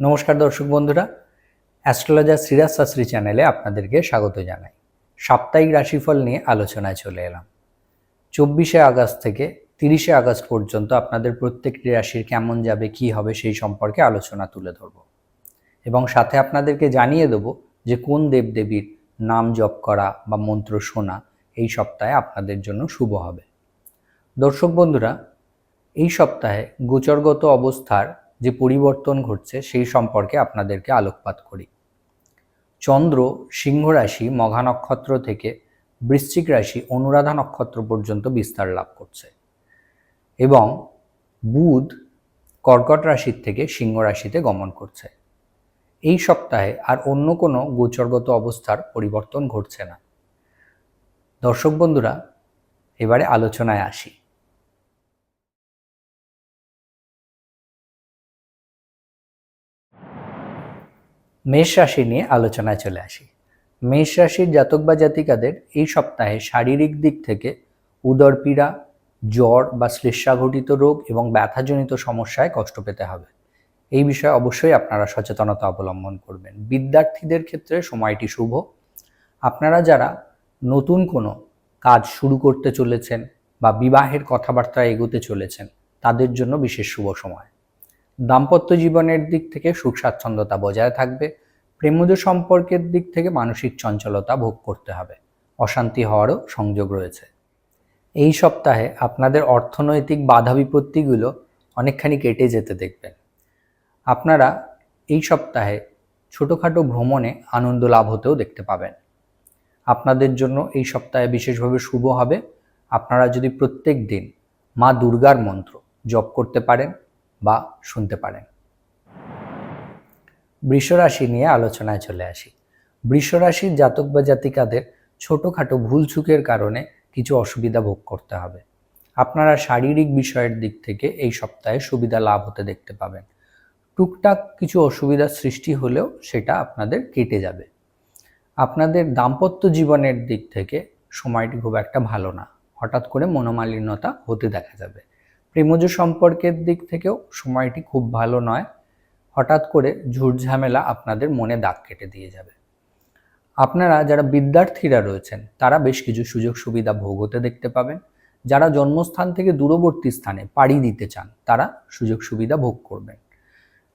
নমস্কার দর্শক বন্ধুরা, অ্যাস্ট্রোলজার সিরাজ শাস্ত্রী চ্যানেলে আপনাদেরকে স্বাগত জানাই। সাপ্তাহিক রাশিফল নিয়ে আলোচনায় চলে এলাম। চব্বিশে আগস্ট থেকে তিরিশে আগস্ট পর্যন্ত আপনাদের প্রত্যেকটি রাশির কেমন যাবে, কি হবে সেই সম্পর্কে আলোচনা তুলে ধরব। এবং সাথে আপনাদেরকে জানিয়ে দেব যে কোন দেবদেবীর নাম জপ করা বা মন্ত্র শোনা এই সপ্তাহে আপনাদের জন্য শুভ হবে। দর্শক বন্ধুরা, এই সপ্তাহে গোচরগত অবস্থার যে পরিবর্তন ঘটছে সেই সম্পর্কে আপনাদেরকে আলোকপাত করি। চন্দ্র সিংহ রাশি মঘা নক্ষত্র থেকে বৃশ্চিক রাশি অনুরাধা নক্ষত্র পর্যন্ত বিস্তার লাভ করছে এবং বুধ কর্কট রাশির থেকে সিংহ রাশিতে গমন করছে। এই সপ্তাহে আর অন্য কোনো গোচরগত অবস্থার পরিবর্তন ঘটছে না। দর্শক বন্ধুরা, এবারে আলোচনায় আসি। মেষ রাশি নিয়ে আলোচনায় চলে আসি। মেষ রাশির জাতক বা জাতিকাদের এই সপ্তাহে শারীরিক দিক থেকে উদরপীড়া জ্বর বা শ্লেষাঘটিত রোগ এবং ব্যথাজনিত সমস্যায় কষ্ট পেতে হবে। এই বিষয়ে অবশ্যই আপনারা সচেতনতা অবলম্বন করবেন। বিদ্যার্থীদের ক্ষেত্রে সময়টি শুভ। আপনারা যারা নতুন কোনো কাজ শুরু করতে চলেছেন বা বিবাহের কথাবার্তা এগোতে চলেছেন, তাদের জন্য বিশেষ শুভ সময়। দাম্পত্য জীবনের দিক থেকে সুখ স্বাচ্ছন্দ্যতা বজায় থাকবে। প্রেমজ সম্পর্কের দিক থেকে মানসিক চঞ্চলতা ভোগ করতে হবে। অশান্তি হওয়ারও সংযোগ রয়েছে। এই সপ্তাহে আপনাদের অর্থনৈতিক বাধা বিপত্তিগুলো অনেকখানি কেটে যেতে দেখবেন। আপনারা এই সপ্তাহে ছোটোখাটো ভ্রমণে আনন্দ লাভ হতেও দেখতে পাবেন। আপনাদের জন্য এই সপ্তাহে বিশেষভাবে শুভ হবে। আপনারা যদি প্রত্যেক দিন মা দুর্গার মন্ত্র জপ করতে পারেন বা শুনতে পারেন। বৃষরাশি নিয়ে আলোচনায় চলে আসি। বৃষরাশির জাতক বা জাতিকাদের ছোটোখাটো ভুলচুকের কারণে কিছু অসুবিধা ভোগ করতে হবে। আপনারা শারীরিক বিষয়ের দিক থেকে এই সপ্তাহে সুবিধা লাভ হতে দেখতে পাবেন। টুকটাক কিছু অসুবিধার সৃষ্টি হলেও সেটা আপনাদের কেটে যাবে। আপনাদের দাম্পত্য জীবনের দিক থেকে সময়টি খুব একটা ভালো না। হঠাৎ করে মনোমালিন্যতা হতে দেখা যাবে। প্রেমজ সম্পর্কের দিক থেকেও সময়টি খুব ভালো নয়। হঠাৎ করে ঝুটঝামেলা আপনাদের মনে দাগ কেটে দিয়ে যাবে। আপনারা যারা বিদ্যার্থীরা রয়েছেন, তারা বেশ কিছু সুযোগ সুবিধা ভোগ হতে দেখতে পাবেন। যারা জন্মস্থান থেকে দূরবর্তী স্থানে পাড়ি দিতে চান, তারা সুযোগ সুবিধা ভোগ করবেন।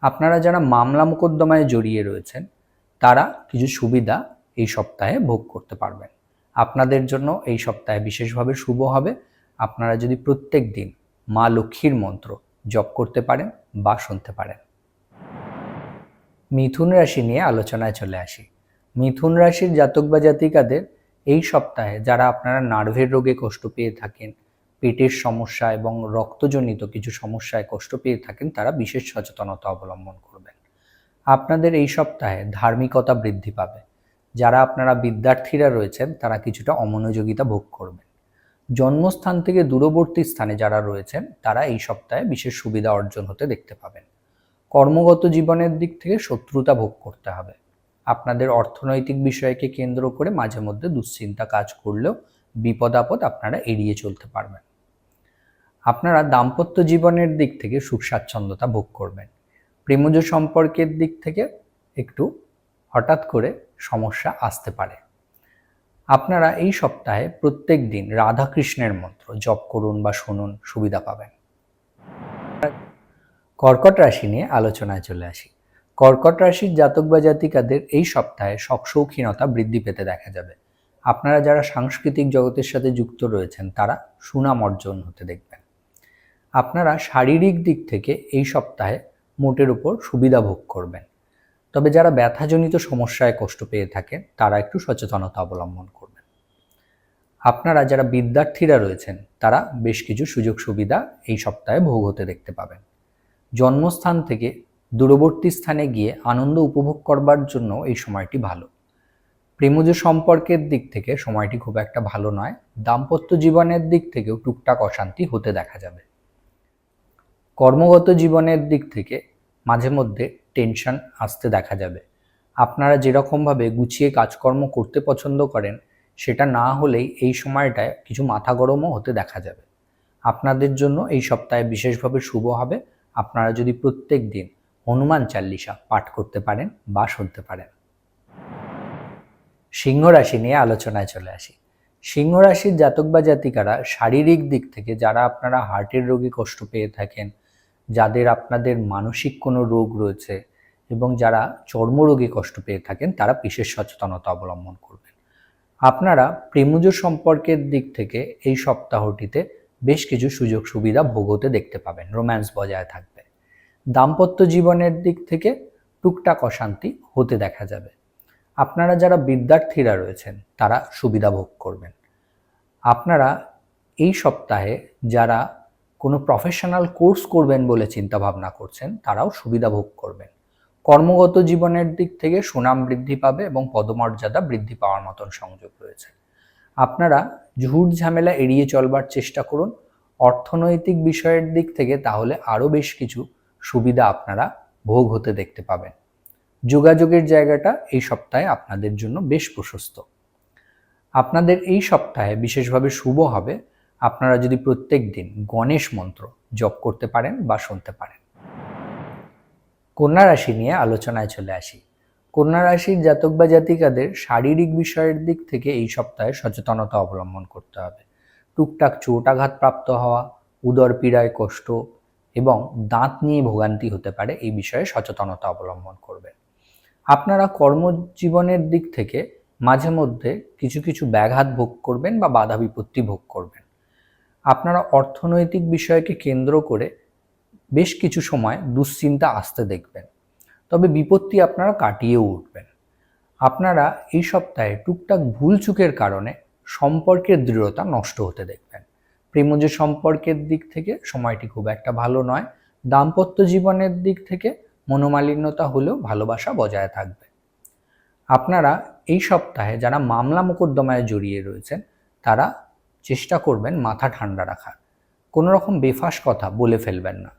আপনারা যারা মামলা মোকদ্দমায় জড়িয়ে রয়েছেন, তারা কিছু সুবিধা এই সপ্তাহে ভোগ করতে পারবেন। আপনাদের জন্য এই সপ্তাহে বিশেষভাবে শুভ হবে। আপনারা যদি প্রত্যেক দিন মা লক্ষ্মীর মন্ত্র জপ করতে পারেন বা শুনতে পারেন। মিথুন রাশি নিয়ে আলোচনায় চলে আসি। মিথুন রাশির জাতক বা জাতিকাদের এই সপ্তাহে যারা আপনারা নার্ভের রোগে কষ্ট পেয়ে থাকেন, পেটের সমস্যা এবং রক্তজনিত কিছু সমস্যায় কষ্ট পেয়ে থাকেন, তারা বিশেষ সচেতনতা অবলম্বন করবেন। আপনাদের এই সপ্তাহে ধার্মিকতা বৃদ্ধি পাবে। যারা আপনারা বিদ্যার্থীরা রয়েছেন, তারা কিছুটা অমনোযোগিতা ভোগ করবেন। জন্মস্থান থেকে দূরবর্তী স্থানে যারা রয়েছেন, তারা এই সপ্তাহে বিশেষ সুবিধা অর্জন হতে দেখতে পাবেন। কর্মগত জীবনের দিক থেকে শত্রুতা ভোগ করতে হবে। আপনাদের অর্থনৈতিক বিষয়কে কেন্দ্র করে মাঝে মধ্যে দুশ্চিন্তা কাজ করলেও বিপদ আপদ আপনারা এড়িয়ে চলতে পারবেন। আপনারা দাম্পত্য জীবনের দিক থেকে সুখ স্বাচ্ছন্দ্যতা ভোগ করবেন। প্রেমজ সম্পর্কের দিক থেকে একটু হঠাৎ করে সমস্যা আসতে পারে। আপনারা এই সপ্তাহে প্রত্যেক দিন রাধাকৃষ্ণের মন্ত্র জপ করুন বা শুনুন, সুবিধা পাবেন। কর্কট রাশি নিয়ে আলোচনায় চলে আসি। কর্কট রাশির জাতক বা জাতিকাদের এই সপ্তাহে শখশৌখিনতা বৃদ্ধি পেতে দেখা যাবে। আপনারা যারা সাংস্কৃতিক জগতের সাথে যুক্ত রয়েছেন, তারা সুনাম অর্জন হতে দেখবেন। আপনারা শারীরিক দিক থেকে এই সপ্তাহে মোটের উপর সুবিধা ভোগ করবেন। তবে যারা ব্যথাজনিত সমস্যায় কষ্ট পেয়ে থাকেন তারা একটু সচেতনতা অবলম্বন করবেন। আপনারা যারা বিদ্যার্থীরা রয়েছেন, তারা বেশ কিছু সুযোগ সুবিধা এই সপ্তাহে ভোগ হতে দেখতে পাবেন। জন্মস্থান থেকে দূরবর্তী স্থানে গিয়ে আনন্দ উপভোগ করবার জন্য এই সময়টি ভালো। প্রেমজ সম্পর্কের দিক থেকে সময়টি খুব একটা ভালো নয়, দাম্পত্য জীবনের দিক থেকেও টুকটাক অশান্তি হতে দেখা যাবে। কর্মগত জীবনের দিক থেকে মাঝে মধ্যে টেনশন আসতে দেখা যাবে। আপনারা যেরকমভাবে গুছিয়ে কাজকর্ম করতে পছন্দ করেন, সেটা না হলেই এই সময়টায় কিছু মাথা গরমও হতে দেখা যাবে। আপনাদের জন্য এই সপ্তাহে বিশেষভাবে শুভ হবে। আপনারা যদি প্রত্যেক দিন হনুমান চাল্লিশা পাঠ করতে পারেন বা শুনতে পারেন। সিংহ রাশি নিয়ে আলোচনায় চলে আসি। সিংহ রাশির জাতক বা জাতিকারা শারীরিক দিক থেকে যারা আপনারা হার্টের রোগী কষ্ট পেয়ে থাকেন যাদের আপনাদের মানসিক কোনো রোগ রয়েছে এবং যারা চর্মরোগে কষ্ট পেয়ে থাকেন, তারা বিশেষ সচেতনতা অবলম্বন করবেন। আপনারা প্রেমজ সম্পর্কের দিক থেকে এই সপ্তাহটিতে বেশ কিছু সুযোগ সুবিধা ভোগ হতে দেখতে পাবেন, রোম্যান্স বজায় থাকবে। দাম্পত্য জীবনের দিক থেকে টুকটাক অশান্তি হতে দেখা যাবে। আপনারা যারা বিদ্যার্থীরা রয়েছেন, তারা সুবিধা ভোগ করবেন। আপনারা এই সপ্তাহে যারা কোনো প্রফেশনাল কোর্স করবেন বলে চিন্তা ভাবনা করছেন, তারাও সুবিধা ভোগ করবেন। কর্মগত জীবনের দিক থেকে সুনাম বৃদ্ধি পাবে এবং পদমর্যাদা বৃদ্ধি পাওয়ার মতন সংযোগ রয়েছে। আপনারা ঝুট ঝামেলা এড়িয়ে চলবার চেষ্টা করুন। অর্থনৈতিক বিষয়ের দিক থেকে তাহলে আরও বেশ কিছু সুবিধা আপনারা ভোগ হতে দেখতে পাবেন। যোগাযোগের জায়গাটা এই সপ্তাহে আপনাদের জন্য বেশ প্রশস্ত। আপনাদের এই সপ্তাহে বিশেষভাবে শুভ হবে। আপনারা যদি প্রত্যেক দিন গণেশ মন্ত্র জপ করতে পারেন বা শুনতে পারেন। কন্যা রাশি নিয়ে আলোচনায় চলে আসি। কন্যা রাশির জাতক বা জাতিকাদের শারীরিক বিষয়ের দিক থেকে এই সপ্তাহে সচেতনতা অবলম্বন করতে হবে। টুকটাক চোটাঘাত প্রাপ্ত হওয়া, উদর পীড়ায় কষ্ট এবং দাঁত নিয়ে ভোগান্তি হতে পারে এই বিষয়ে সচেতনতা অবলম্বন করবেন। আপনারা কর্মজীবনের দিক থেকে মাঝে মধ্যে কিছু কিছু ব্যাঘাত ভোগ করবেন বা বাধা বিপত্তি ভোগ করবেন। আপনারা অর্থনৈতিক বিষয়কে কেন্দ্র করে বেশ কিছু সময় দুশ্চিন্তা আসতে দেখবেন। তবে বিপত্তি আপনারা কাটিয়েও উঠবেন। আপনারা এই সপ্তাহে টুকটাক ভুল চুকের কারণে সম্পর্কের দৃঢ়তা নষ্ট হতে দেখবেন। প্রেমজ সম্পর্কের দিক থেকে সময়টি খুব একটা ভালো নয়। দাম্পত্য জীবনের দিক থেকে মনোমালিন্যতা হলেও ভালোবাসা বজায় থাকবে। আপনারা এই সপ্তাহে যারা মামলা মোকদ্দমায় জড়িয়ে রয়েছেন, তারা চেষ্টা করবেন মাথা ঠান্ডা রাখার। কোনো রকম বেফাস কথা বলে ফেলবেন না।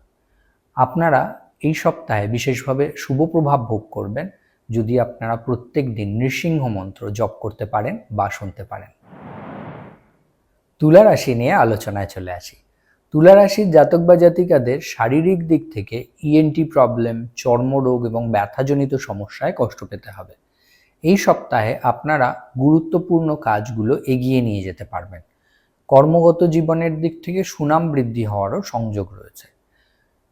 আপনারা এই সপ্তাহে বিশেষভাবে শুভ প্রভাব ভোগ করবেন যদি আপনারা প্রত্যেক দিন নৃসিংহ মন্ত্র জপ করতে পারেন বা শুনতে পারেন। তুলা রাশি নিয়ে আলোচনায় চলে আসি। তুলা রাশির জাতক বা জাতিকাদের শারীরিক দিক থেকে ইএনটি প্রবলেম চর্মরোগ এবং ব্যথাজনিত সমস্যায় কষ্ট পেতে হবে। এই সপ্তাহে আপনারা গুরুত্বপূর্ণ কাজগুলো এগিয়ে নিয়ে যেতে পারবেন। কর্মগত জীবনের দিক থেকে সুনাম বৃদ্ধি হওয়ারও সংযোগ রয়েছে।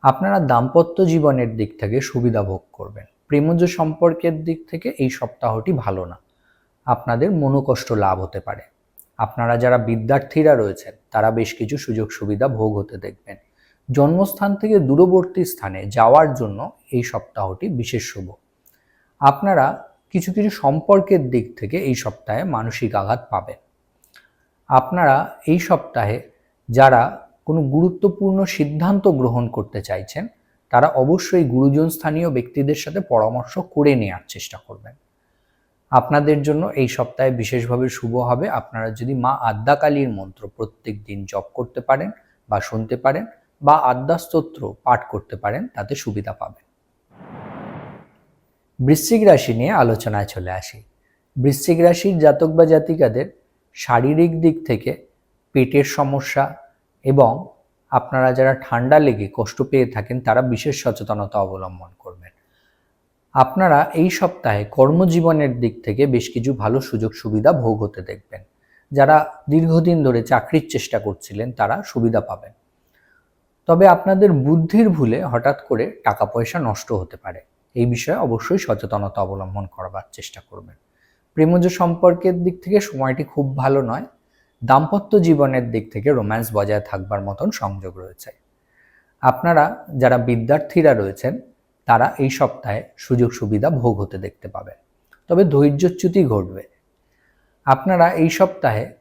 আপনারা দাম্পত্য জীবনের দিক থেকে সুবিধা ভোগ করবেন। প্রেমজ সম্পর্কের দিক থেকে এই সপ্তাহটি ভালো না। আপনাদের মনোকষ্ট লাভ হতে পারে। আপনারা যারা বিদ্যার্থীরা রয়েছেন, তারা বেশ কিছু সুযোগ সুবিধা ভোগ হতে দেখবেন। জন্মস্থান থেকে দূরবর্তী স্থানে যাওয়ার জন্য এই সপ্তাহটি বিশেষ শুভ। আপনারা কিছু কিছু সম্পর্কের দিক থেকে এই সপ্তাহে মানসিক আঘাত পাবেন। আপনারা এই সপ্তাহে যারা কোনো গুরুত্বপূর্ণ সিদ্ধান্ত গ্রহণ করতে চাইছেন, তারা অবশ্যই গুরুজন স্থানীয় ব্যক্তিদের সাথে পরামর্শ করে নেওয়ার চেষ্টা করবেন। আপনাদের জন্য এই সপ্তাহে বিশেষভাবে শুভ হবে। আপনারা যদি মা আদ্যাকালীর মন্ত্র প্রত্যেক দিন জপ করতে পারেন বা শুনতে পারেন বা আদ্যাস্তোত্র পাঠ করতে পারেন, তাতে সুবিধা পাবেন। বৃশ্চিক রাশি নিয়ে আলোচনায় চলে আসি। বৃশ্চিক রাশির জাতক বা জাতিকাদের শারীরিক দিক থেকে পেটের সমস্যা এবং আপনারা যারা ঠান্ডা লেগে কষ্ট পেয়ে থাকেন, তারা বিশেষ সচেতনতা অবলম্বন করবেন। আপনারা এই সপ্তাহে কর্মজীবনের দিক থেকে বেশ কিছু ভালো সুযোগ সুবিধা ভোগ হতে দেখবেন। যারা দীর্ঘদিন ধরে চাকরির চেষ্টা করছিলেন, তারা সুবিধা পাবেন। তবে আপনাদের বুদ্ধির ভুলে হঠাৎ করে টাকা পয়সা নষ্ট হতে পারে। এই বিষয়ে অবশ্যই সচেতনতা অবলম্বন করবার চেষ্টা করবেন। প্রেমজ সম্পর্কের দিক থেকে সময়টি খুব ভালো নয়। দাম্পত্য জীবনের দিক থেকে রোম্যান্স বজায় থাকবার মতন সংযোগ রয়েছে। আপনারা যারা বিদ্যার্থীরা রয়েছেন, তারা এই সপ্তাহে সুযোগ সুবিধা ভোগ হতে দেখতে পাবেন। তবে ধৈর্যচ্যুতি ঘটবে। আপনারা এই সপ্তাহে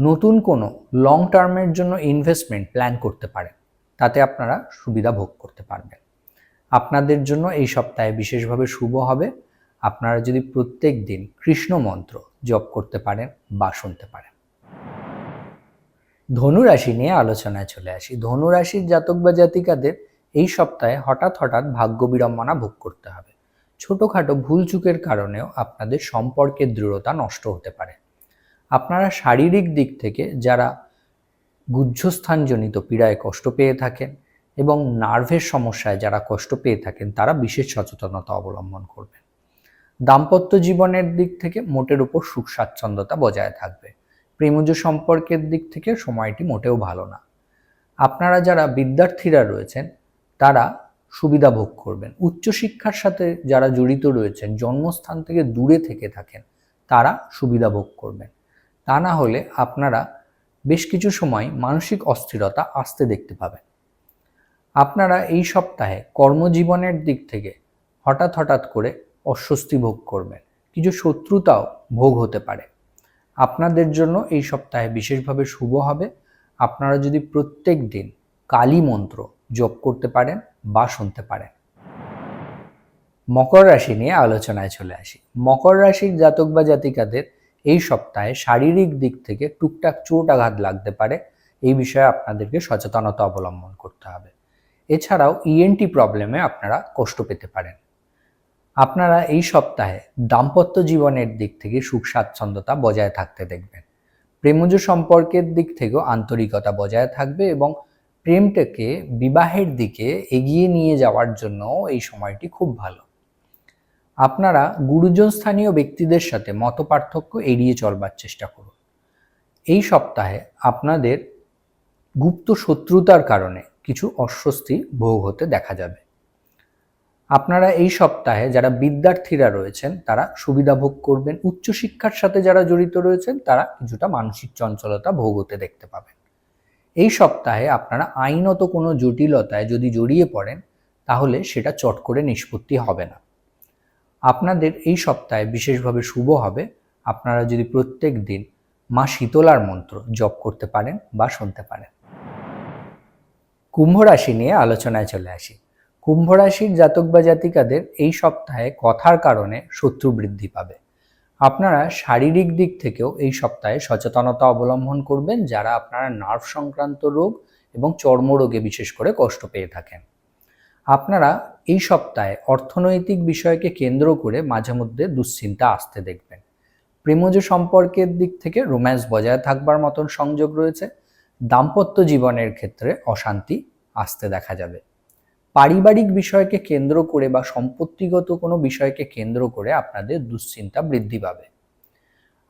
নতুন কোনো লং টার্মের জন্য ইনভেস্টমেন্ট প্ল্যান করতে পারেন। তাতে আপনারা সুবিধা ভোগ করতে পারবেন। আপনাদের জন্য এই সপ্তাহে বিশেষভাবে শুভ হবে। আপনারা যদি প্রত্যেক দিন কৃষ্ণ মন্ত্র জপ করতে পারেন বা শুনতে পারেন। ধনুরাশি নিয়ে আলোচনায় চলে আসি। ধনুরাশির জাতক বা জাতিকাদের এই সপ্তাহে হঠাৎ হঠাৎ ভাগ্য বিড়ম্বনা ভোগ করতে হবে। ছোটোখাটো ভুলচুকের কারণেও আপনাদের সম্পর্কের দৃঢ়তা নষ্ট হতে পারে। আপনারা শারীরিক দিক থেকে যারা গুহ্যস্থানজনিত পীড়ায় কষ্ট পেয়ে থাকেন এবং নার্ভের সমস্যায় যারা কষ্ট পেয়ে থাকেন, তারা বিশেষ সচেতনতা অবলম্বন করবেন। দাম্পত্য জীবনের দিক থেকে মোটের উপর সুখ স্বাচ্ছন্দ্যতা বজায় থাকবে। প্রেমজ সম্পর্কের দিক থেকে সময়টি মোটেও ভালো না। আপনারা যারা বিদ্যার্থীরা রয়েছেন, তারা সুবিধা ভোগ করবেন। উচ্চশিক্ষার সাথে যারা জড়িত রয়েছেন, জন্মস্থান থেকে দূরে থেকে থাকেন, তারা সুবিধা ভোগ করবেন। তা না হলে আপনারা বেশ কিছু সময় মানসিক অস্থিরতা আসতে দেখতে পাবেন। আপনারা এই সপ্তাহে কর্মজীবনের দিক থেকে হঠাৎ হঠাৎ করে অস্বস্তি ভোগ করবেন। কিছু শত্রুতাও ভোগ হতে পারে। আপনাদের জন্য এই সপ্তাহে বিশেষভাবে শুভ হবে। আপনারা যদি প্রত্যেক দিন কালী মন্ত্র জপ করতে পারেন বা শুনতে পারেন। মকর রাশি নিয়ে আলোচনায় চলে আসি। মকর রাশির জাতক বা জাতিকাদের এই সপ্তাহে শারীরিক দিক থেকে টুকটাক চোট আঘাত লাগতে পারে। এই বিষয়ে আপনাদেরকে সচেতনতা অবলম্বন করতে হবে। এছাড়াও ইএনটি প্রবলেমে আপনারা কষ্ট পেতে পারেন। আপনারা এই সপ্তাহে দাম্পত্য জীবনের দিক থেকে সুখ স্বাচ্ছন্দ্যতা বজায় থাকতে দেখবেন। প্রেমজ সম্পর্কের দিক থেকেও আন্তরিকতা বজায় থাকবে এবং প্রেমটাকে বিবাহের দিকে এগিয়ে নিয়ে যাওয়ার জন্য এই সময়টি খুব ভালো। আপনারা গুরুজন স্থানীয় ব্যক্তিদের সাথে মত পার্থক্য এড়িয়ে চলবার চেষ্টা করুন। এই সপ্তাহে আপনাদের গুপ্ত শত্রুতার কারণে কিছু অস্বস্তি ভোগ হতে দেখা যাবে। আপনারা এই সপ্তাহে যারা বিদ্যার্থীরা রয়েছেন, তারা সুবিধা ভোগ করবেন। উচ্চশিক্ষার সাথে যারা জড়িত রয়েছেন, তারা কিছুটা মানসিক চঞ্চলতা ভোগ হতে দেখতে পাবেন। এই সপ্তাহে আপনারা আইনত কোনো জটিলতায় যদি জড়িয়ে পড়েন, তাহলে সেটা চট করে নিষ্পত্তি হবে না। আপনাদের এই সপ্তাহে বিশেষভাবে শুভ হবে। আপনারা যদি প্রত্যেক দিন মা শীতলার মন্ত্র জপ করতে পারেন বা শুনতে পারেন। কুম্ভ রাশি নিয়ে আলোচনায় চলে আসি। কুম্ভ রাশির জাতক বা জাতিকাদের এই সপ্তাহে কথার কারণে শত্রু বৃদ্ধি পাবে। আপনারা শারীরিক দিক থেকেও এই সপ্তাহে সচেতনতা অবলম্বন করবেন, যারা আপনারা নার্ভ সংক্রান্ত রোগ এবং চর্মরোগে বিশেষ করে কষ্ট পেয়ে থাকেন। আপনারা এই সপ্তাহে অর্থনৈতিক বিষয়কে কেন্দ্র করে মাঝে মধ্যে দুশ্চিন্তা আসতে দেখবেন। প্রেমজ সম্পর্কের দিক থেকে রোম্যান্স বজায় থাকবার মতন সংযোগ রয়েছে। দাম্পত্য জীবনের ক্ষেত্রে অশান্তি আসতে দেখা যাবে। পারিবারিক বিষয়কে কেন্দ্র করে বা সম্পত্তিগত কোনো বিষয়কে কেন্দ্র করে আপনাদের দুশ্চিন্তা বৃদ্ধি পাবে।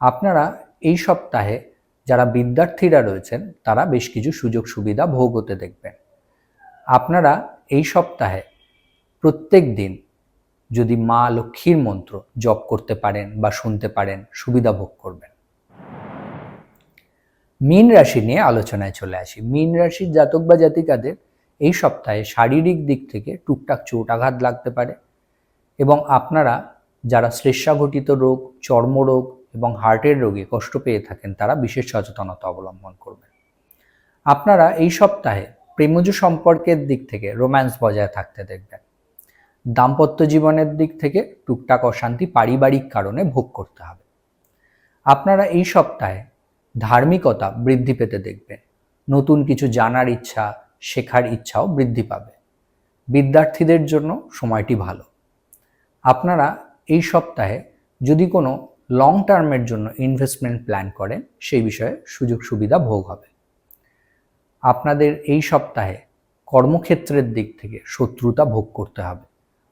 আপনারা এই সপ্তাহে যারা বিদ্যার্থীরা রয়েছেন, তারা বেশ কিছু সুযোগ সুবিধা ভোগ হতে দেখবেন। আপনারা এই সপ্তাহে প্রত্যেক দিন যদি মা লক্ষ্মীর মন্ত্র জপ করতে পারেন বা শুনতে পারেন, সুবিধা ভোগ করবেন। মীন রাশি নিয়ে আলোচনায় চলে আসি। মীন রাশির জাতক বা জাতিকাদের এই সপ্তাহে শারীরিক দিক থেকে টুকটাক চোট আঘাত লাগতে পারে এবং আপনারা যারা শ্লেষাঘটিত রোগ, চর্মরোগ এবং হার্টের রোগে কষ্ট পেয়ে থাকেন, তারা বিশেষ সচেতনতা অবলম্বন করবেন। আপনারা এই সপ্তাহে প্রেমজ সম্পর্কের দিক থেকে রোম্যান্স বজায় থাকতে দেখবেন। দাম্পত্য জীবনের দিক থেকে টুকটাক অশান্তি পারিবারিক কারণে ভোগ করতে হবে। আপনারা এই সপ্তাহে ধার্মিকতা বৃদ্ধি পেতে দেখবেন। নতুন কিছু জানার ইচ্ছা শেখার ইচ্ছাও বৃদ্ধি পাবে। বিদ্যার্থীদের জন্য সময়টি ভালো। আপনারা এই সপ্তাহে যদি কোনো লং টার্মের জন্য ইনভেস্টমেন্ট প্ল্যান করেন, সেই বিষয়ে সুযোগ সুবিধা ভোগ হবে। আপনাদের এই সপ্তাহে কর্মক্ষেত্রের দিক থেকে শত্রুতা ভোগ করতে হবে।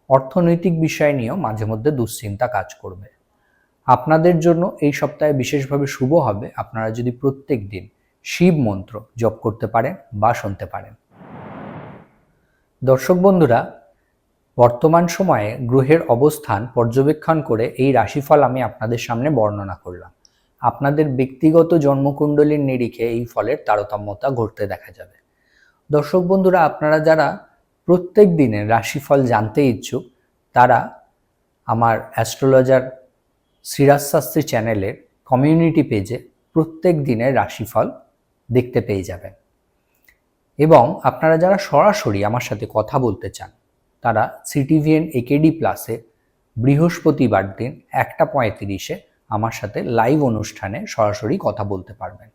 অর্থনৈতিক বিষয় নিয়েও মাঝে মধ্যে দুশ্চিন্তা কাজ করবে। আপনাদের জন্য এই সপ্তাহে বিশেষভাবে শুভ হবে। আপনারা যদি প্রত্যেক দিন শিব মন্ত্র জপ করতে পারেন বা শুনতে পারেন। দর্শক বন্ধুরা, বর্তমান সময়ে গ্রহের অবস্থান পর্যবেক্ষণ করে এই রাশিফল আমি আপনাদের সামনে বর্ণনা করলাম। আপনাদের ব্যক্তিগত জন্মকুণ্ডলীর নিরিখে এই ফলের তারতম্যতা ঘটতে দেখা যাবে। দর্শক বন্ধুরা, আপনারা যারা প্রত্যেক দিনের রাশিফল জানতে ইচ্ছুক, তারা আমার অ্যাস্ট্রোলজার শ্রীরাজ শাস্ত্রী চ্যানেলের কমিউনিটি পেজে প্রত্যেক দিনের রাশিফল দেখতে পেয়ে যাবেন। এবং আপনারা যারা সরাসরি আমার সাথে কথা বলতে চান, তারা সিটিভিএন একেডি প্লাসে বৃহস্পতিবার দিন একটা পঁয়ত্রিশে আমার সাথে লাইভ অনুষ্ঠানে সরাসরি কথা বলতে পারবেন।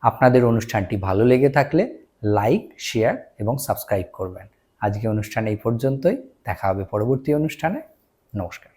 আপনাদের অনুষ্ঠানটি ভালো লেগে থাকলে লাইক শেয়ার এবং সাবস্ক্রাইব করবেন। আজকে অনুষ্ঠান এই পর্যন্তই। দেখা হবে পরবর্তী অনুষ্ঠানে। নমস্কার।